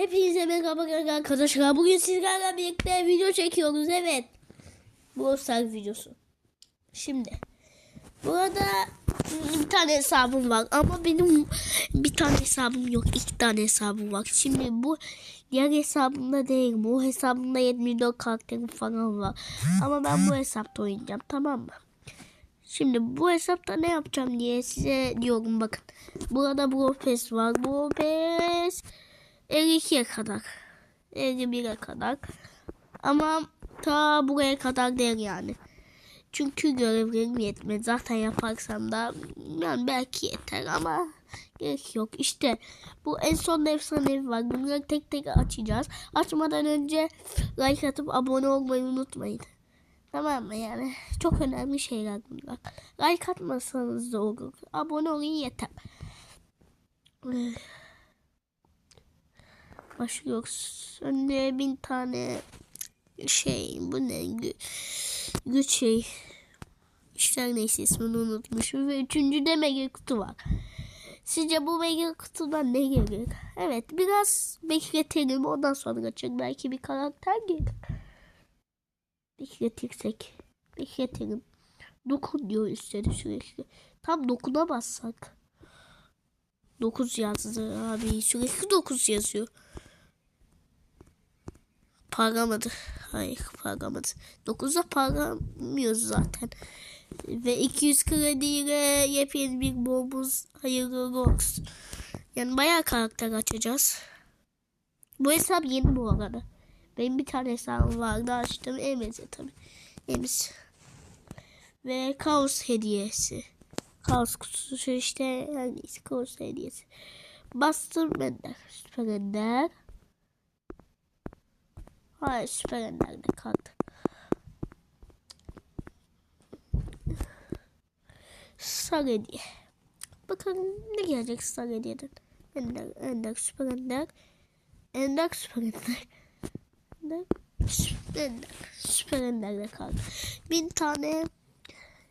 Hepinize merhaba arkadaşlar. Bugün sizlerle birlikte video çekiyoruz. Evet. Bu Stars videosu. Şimdi. Burada bir tane hesabım var. Ama benim bir tane hesabım yok. iki tane hesabım var. Şimdi bu diğer hesabımda değil. Bu hesabımda 74 karakterim falan var. Ama ben bu hesapta oynayacağım. Tamam mı? Şimdi bu hesapta ne yapacağım diye size diyorum bakın. Burada Brofes var. Brofes 52'ye kadar. 51'e kadar. Ama ta buraya kadar değil yani. Çünkü görevlerim yetmez. Zaten yaparsam da yani belki yeter ama gerek yok. İşte bu en son efsanevi var. Bunları tek tek açacağız. Açmadan önce like atıp abone olmayı unutmayın. Tamam mı yani? Çok önemli şeyler bunlar. Like atmasanız da olur. Abone olun yeter. Başlıyoruz. Önde bin tane şey bu ne Gü güç şey işte neyse ismini unutmuşum ve üçüncü de mega kutu var. Sizce bu mega kutudan ne gelir? Evet biraz bekletelim ondan sonra açacak belki bir karakter gelir. Bekletirsek bekletelim. Dokun diyor üstleri sürekli. Tam dokuna bassak. 9 yazdı abi. Sürekli 9 yazıyor. Paramadı. Hayır paramadı. 9'da paramıyoruz zaten. Ve 200 krediyle yepyeni bir bombuz hayırlı olsun. Yani bayağı karakter açacağız. Bu hesap yeni bu arada. Benim bir tane hesabım vardı açtım. Emez'e tabii. Emez. Ve kaos hediyesi. Kaos kutusu işte neyse kaos hediyesi. Bastım Ender. Süper Ender. Hayır Süper Ender'de kaldı. Star. Bakalım ne gelecek Star hediyeden. Ender, Ender, Süper Ender. Ender, Süper Ender. Ender, Süper Ender. Süper Ender'de kaldı. Bin tane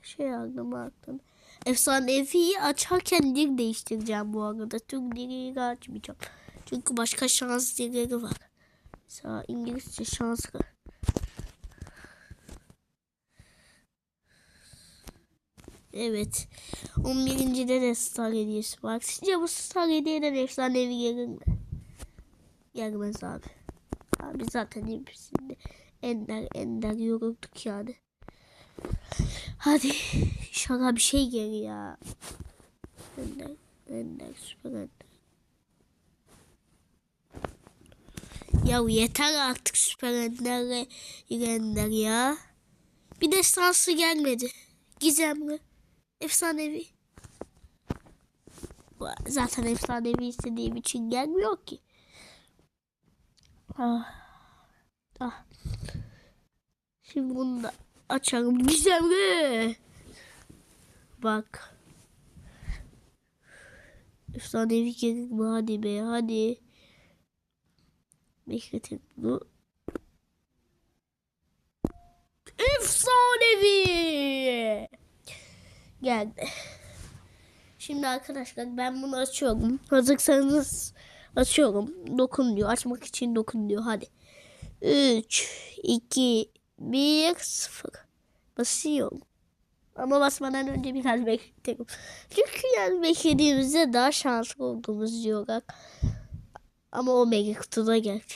şey aldım aklım. Efsanevi açarken dil değiştireceğim bu arada. Türk dili açmayacağım. Çünkü başka şans dilleri var. Mesela İngilizce şanslı. Evet. 11. de de Star hediyesi var. Sizce bu Star hediyeden efsanevi gelir mi? Gelmez abi. Abi zaten hepsinde ender ender yorulduk yani. Hadi inşallah bir şey gelir ya. Ender, ender, süper ender. Ya yeter artık süper enderle ender ya. Bir de sansı gelmedi. Gizemli. Efsanevi. Zaten efsanevi istediğim için gelmiyor ki. Ah. Ah. Şimdi bunu da açalım. Gizemli. Bak. Efsanevi gelir mi? Hadi be hadi. Bekletin bunu. Efsanevi. Geldi. Şimdi arkadaşlar ben bunu açıyorum. Hazırsanız açıyorum. Dokun diyor. Açmak için dokun diyor. Hadi. 3, 2, 1, 0. Basıyorum. Ama basmadan önce biraz bekletelim. Çünkü yani beklediğimizde daha şanslı olduğumuz diyorlar. Ama o mega kutuda geldi.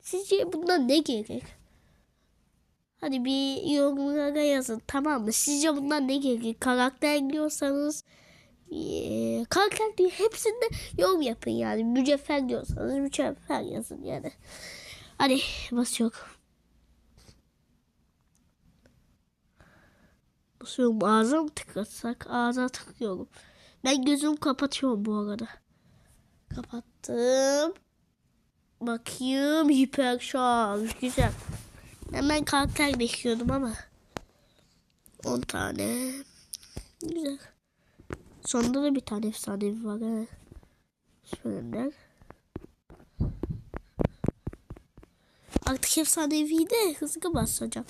Sizce bundan ne gerek? Hadi bir yorumlara yazın tamam mı? Sizce bundan ne gerek? Karakter diyorsanız ee, karakter diyor hepsinde yorum yapın yani. Mücevher diyorsanız mücevher yazın yani. Hadi basıyor. Basıyorum ağza mı tıklatsak? Ağza tıklıyorum. Ben gözümü kapatıyorum bu arada. Kapattım. Bakayım hiper şarj. Güzel. Hemen karakter bekliyordum ama. 10 tane. Güzel. Sonunda da bir tane efsanevi var. He. Süperler. Artık efsanevi de hızlı basacağım.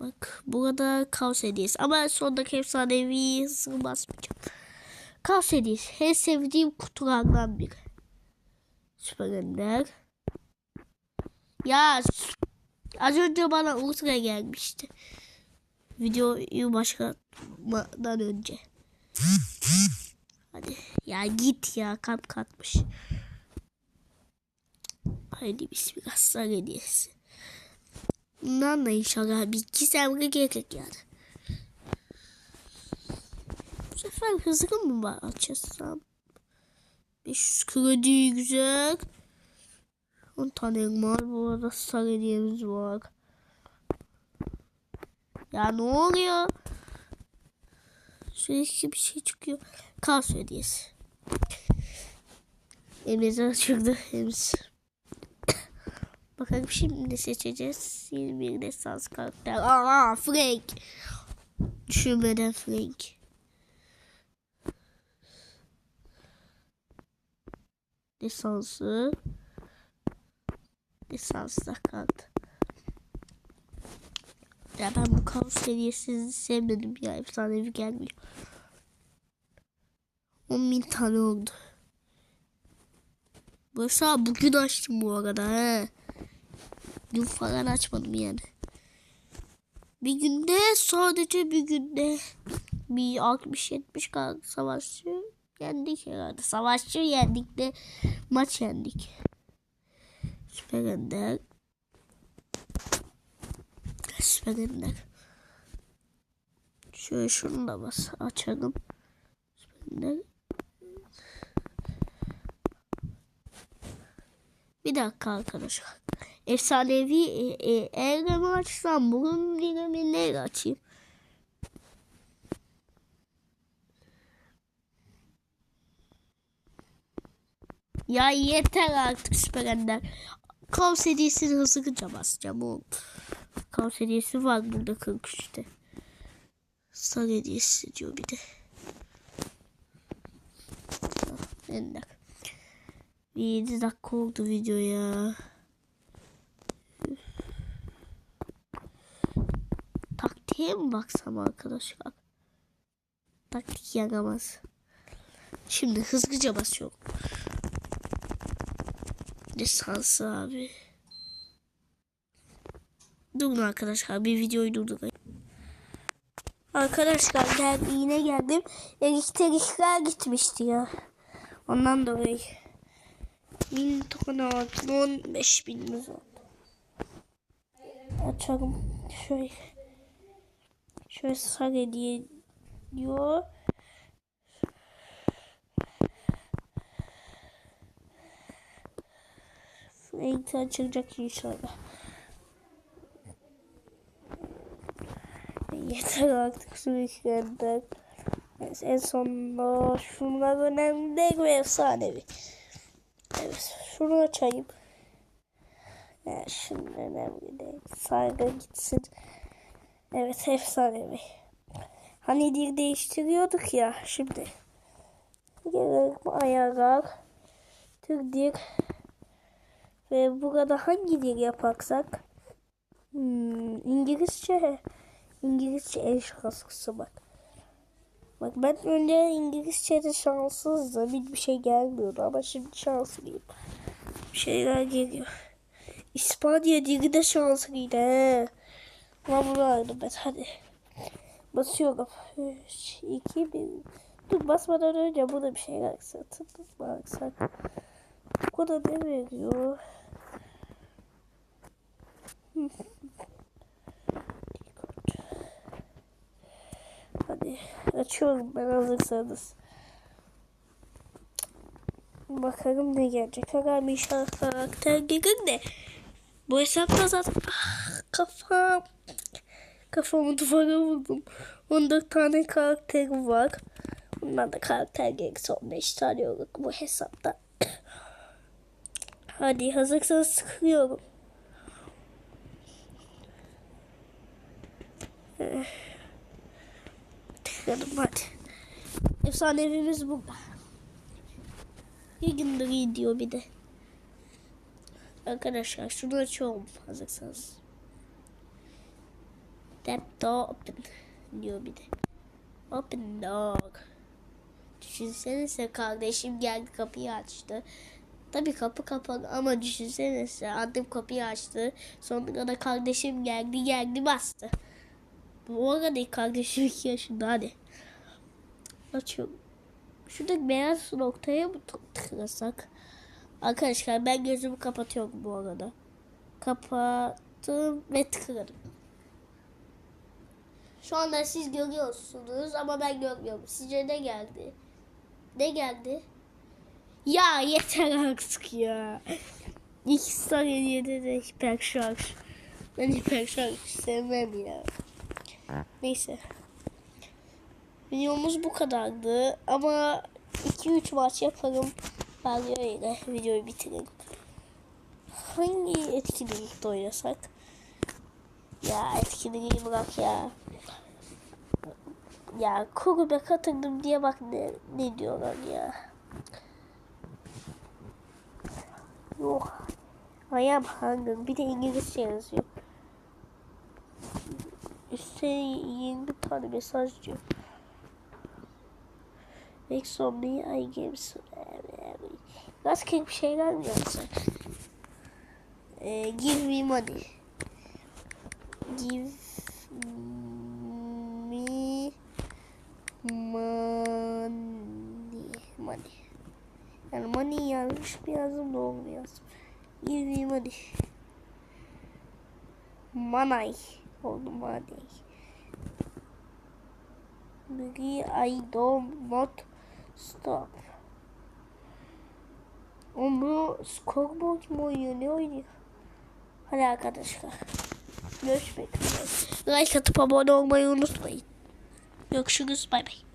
Bak burada kaos hediyesi. Ama sondaki efsanevi hızlı basmayacağım. Kaos hediyesi. En sevdiğim kutulardan biri. Süper Ender. Ya az önce bana ultra gelmişti. Videoyu başlatmadan önce. Hadi ya git ya kalp katmış. Haydi bismillah sar hediyesi. Bundan da inşallah bir iki semre gerek yani. Sefer hızlı mı açarsam? 500 kredi güzel. 10 tane elma bu arada sar hediyemiz var. Ya ne oluyor? Sürekli bir şey çıkıyor. Kaos hediyesi. Elimizden çıktı. Elimiz. Bakalım şimdi seçeceğiz. 21 desans karakter. Aa Frank. Düşünmeden Frank. Desansı. Desansla kaldı. Ya ben bu kaos seviyesini sevmedim ya. Efsanevi gelmiyor. 10 bin tane oldu. Hesabı bugün açtım bu arada he. Dün falan açmadım yani. Bir günde sadece bir günde bir 60-70 kadar savaşçı yendik herhalde. Savaşçı yendik de maç yendik. Süper Ender. Süper Ender. Şöyle şunu da bas açalım. Süper Ender. Bir dakika arkadaşlar. Efsanevi e, e, elgami açsam elgami neyle açayım? Ya yeter artık Süper Ender. Kaos hediyesini hızlıca basacağım oğlum. Kaos hediyesi var burada 43'te. Star hediyesi diyor bir de. Ender. Bir 7 dakika oldu video ya. Taktiğe mi baksam arkadaşlar? Taktik yaramaz. Şimdi hızlıca basıyorum. Lisansı abi. Durun arkadaşlar bir videoyu durdurayım. Arkadaşlar gel yine geldim. Elektrikler gitmişti ya. Ondan dolayı. Bin tane altın 15 binimiz oldu. Açalım. Şöyle. Şöyle sar hediye diyor. Renkli açılacak inşallah. Yeter artık su işlerden. Neyse, en sonunda şunlar önemli değil ve efsanevi. Evet şunu açayım. Ya şimdi önemli değil. Saygı gitsin. Evet efsanevi. Hani dil değiştiriyorduk ya şimdi. Gelelim ayarlar. Türk dil. Ve burada hangi dil yaparsak? Hmm, İngilizce. İngilizce en şanslısı bak. Bak ben önce İngilizce'de şanssızdım. Hiçbir şey gelmiyordu ama şimdi şanslıyım. Bir şeyler geliyor. İspanya dili de şanslıydı he. Ama bunu aldım ben hadi. Basıyorum. 3, 2, 1. Dur basmadan önce burada bir şeyler satın baksak. Bu kadar ne veriyor? Hadi açıyorum ben hazırsanız. Bakalım ne gelecek. Herhalde inşallah karakter gelir de. Bu hesapta zaten ah, kafam. Kafamı duvara vurdum. 14 tane karakterim var. Bunlar da karakter gerekse 15 tane yok bu hesapta. Hadi hazırsanız sıkıyorum. Tıkladım hadi. Efsanevimiz bu. Bir gündür iyi diyor bir de. Arkadaşlar şunu açıyorum hazırsanız. That door open diyor bir de. Open door. Düşünsenize kardeşim geldi kapıyı açtı. Tabii kapı kapalı ama düşünsenize annem kapıyı açtı. Sonra da kardeşim geldi geldi bastı. Bu arada kardeşim iki yaşında hadi. Açıyorum. Şuradaki beyaz noktaya tıklasak? Arkadaşlar ben gözümü kapatıyorum bu arada. Kapattım ve tıkladım. Şu anda siz görüyorsunuz ama ben görmüyorum. Sizce ne geldi? Ne geldi? Ya yeter artık ya. İki saniyede de hiper şarj. Ben hiper şarj sevmem ya. Neyse. Videomuz bu kadardı ama 2-3 maç yaparım. Bari öyle videoyu bitirelim. Hangi etkinlikte oynasak? Ya etkinliği bırak ya. Ya kulübe katıldım diye bak ne, ne diyorlar ya. Yok. I am hungry. Bir de İngilizce yazıyor. Üstte 20 tane mesaj diyor. Make some new I games. Rastgele bir şeyler mi yazsak? Ee, give me money. Give me money. Money. Yani money yanlış yazdım doğru mu yazdım? Give me money. Money. Oldu money. Maybe I don't not stop. Oğlum bu scoreboard mu oynuyor? Ne oynuyor? Hadi arkadaşlar. Görüşmek üzere. Like atıp abone olmayı unutmayın. Görüşürüz. Bay bay.